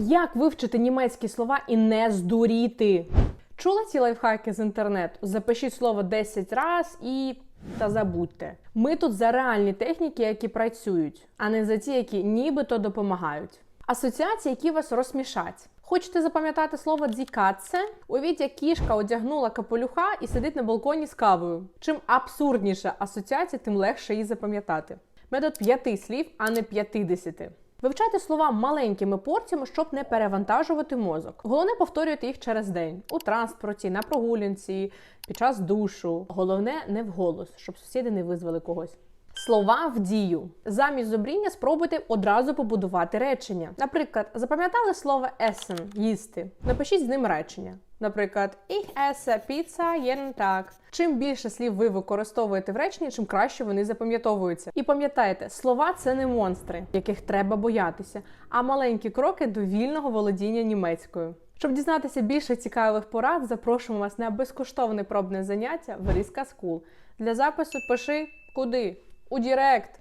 Як вивчити німецькі слова і не здуріти? Чула ці лайфхаки з інтернету? Запишіть слово 10 раз і. Та забудьте. Ми тут за реальні техніки, які працюють, а не за ті, які нібито допомагають. Асоціації, які вас розсмішать. Хочете запам'ятати слово дзікатце? Уявіть, як кішка одягнула капелюха і сидить на балконі з кавою. Чим абсурдніша асоціація, тим легше її запам'ятати. Метод п'яти слів, а не п'ятидесяти. Вивчайте слова маленькими порціями, щоб не перевантажувати мозок. Головне повторювати їх через день у транспорті, на прогулянці, під час душу. Головне не вголос, щоб сусіди не визвали когось. Слова в дію. Замість зубріння спробуйте одразу побудувати речення. Наприклад, запам'ятали слово essen – їсти. Напишіть з ним речення. Наприклад, ich esse pizza jeden Tag. Чим більше слів ви використовуєте в реченні, чим краще вони запам'ятовуються. І пам'ятайте, слова це не монстри, яких треба боятися, а маленькі кроки до вільного володіння німецькою. Щоб дізнатися більше цікавих порад, запрошуємо вас на безкоштовне пробне заняття в Різка School. Для запису пиши куди? У Дірект.